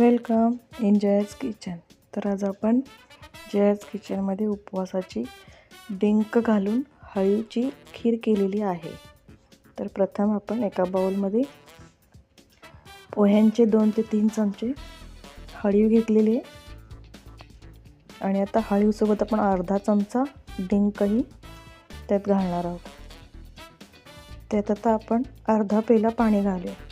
Welcome in जयाज kitchen. तर आज आपण जयाज किचनमध्ये उपवासाची डिंक घालून हळूची खीर केलेली आहे. तर प्रथम आपण एका बाउलमध्ये पोह्यांचे दोन ते तीन चमचे हळीव घेतलेली आहे. आणि आता हळीवसोबत आपण अर्धा चमचा डिंकही त्यात घालणार आहोत. त्यात आता आपण अर्धा पेला पाणी घालूया.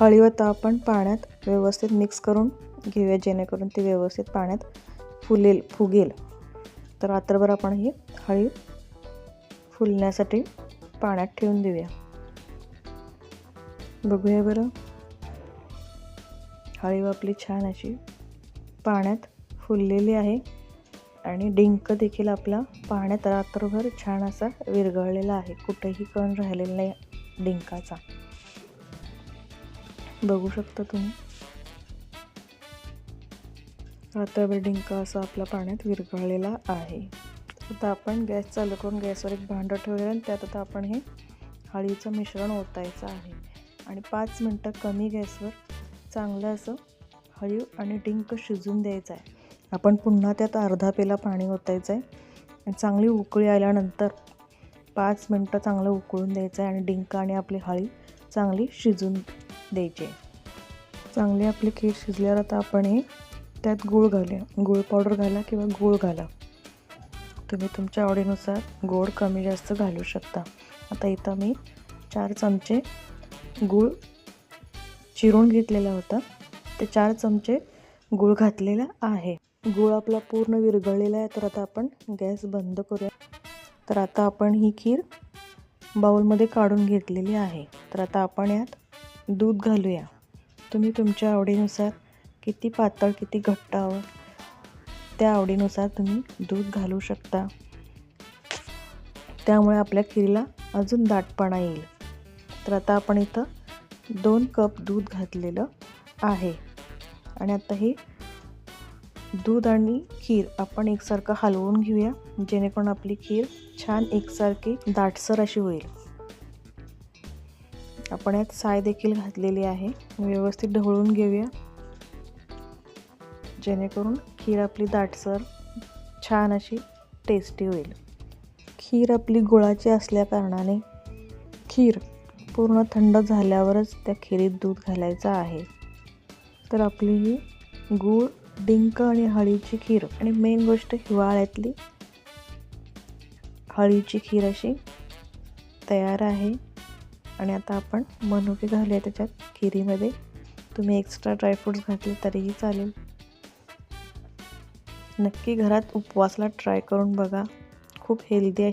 हळीव आता आपण पाण्यात व्यवस्थित मिक्स करून घेऊया जेणेकरून ते व्यवस्थित पाण्यात फुलेल फुगेल. तर रात्रभर आपण ही हळी फुलण्यासाठी पाण्यात ठेवून देऊया. बघूया बरं. हळीव आपली छान अशी पाण्यात फुललेली आहे आणि डिंक देखील आपला पाण्यात रात्रभर छान असा विरघळलेला आहे. कुठेही कण राहिलेला नाही डिंकाचा. बघू शकता तुम्ही. रात्रभर डिंका असा आपला पाण्यात विरघळलेला आहे. आता आपण गॅस चालू करून गॅसवर एक भांडं ठेवलेलं आणि त्यात आता आपण हे हळीचं मिश्रण ओतायचं आहे. आणि पाच मिनटं कमी गॅसवर चांगलं असं हळीव आणि डिंक शिजून द्यायचं आहे. आपण पुन्हा त्यात अर्धा पेला पाणी ओतायचं आहे. आणि चांगली उकळी आल्यानंतर पाच मिनटं चांगलं उकळून द्यायचं आहे आणि डिंक आणि आपली हळी चांगली शिजून द्यायचे. चांगली आपली खीर शिजल्यावर आता आपण हे त्यात गूळ घालूया. गूळ पावडर घाला किंवा गूळ घाला. तुम्ही तुमच्या आवडीनुसार गोड कमी जास्त घालू शकता. आता इथं मी चार चमचे गूळ चिरून घेतलेला होता. ते चार चमचे गूळ घातलेला आहे. गूळ आपला पूर्ण विरघळलेला आहे. तर आता आपण गॅस बंद करूया. तर आता आपण ही खीर बाऊलमध्ये काढून घेतलेली आहे. तर आता आपण यात दूध घालूया. तुम्ही तुमच्या आवडीनुसार किती पातळ किती घट्ट हवं त्या आवडीनुसार तुम्ही दूध घालू शकता. त्यामुळे आपल्या खिरीला अजून दाटपणा येईल. तर आता आपण इथं दोन कप दूध घातलेलं आहे. आणि आता हे दूध आणि खीर आपण एकसारखं हलवून घेऊया जेणेकरून आपली खीर छान एकसारखी दाटसर अशी होईल. आपण यात साय देखील घातलेली आहे. व्यवस्थित ढवळून घेऊया. जेणेकरून खीर आपली दाटसर छान अशी टेस्टी होईल. खीर आपली गुळाची असल्याकारणाने खीर पूर्ण थंड झाल्यावरच त्या खिरीत दूध घालायचं आहे. तर आपली ही गूळ डिंक आणि हळीची खीर आणि मेन गोष्ट हिवाळ्यातली. हळीची खीर अशी तयार आहे. आणि आता आपण मनुके घालूया त्याच्यात खिरीमध्ये. तुम्ही एक्स्ट्रा ड्रायफ्रूट्स घातले तरीही चालेल. नक्की घरात उपवासला ट्राय करून बघा. खूप हेल्दी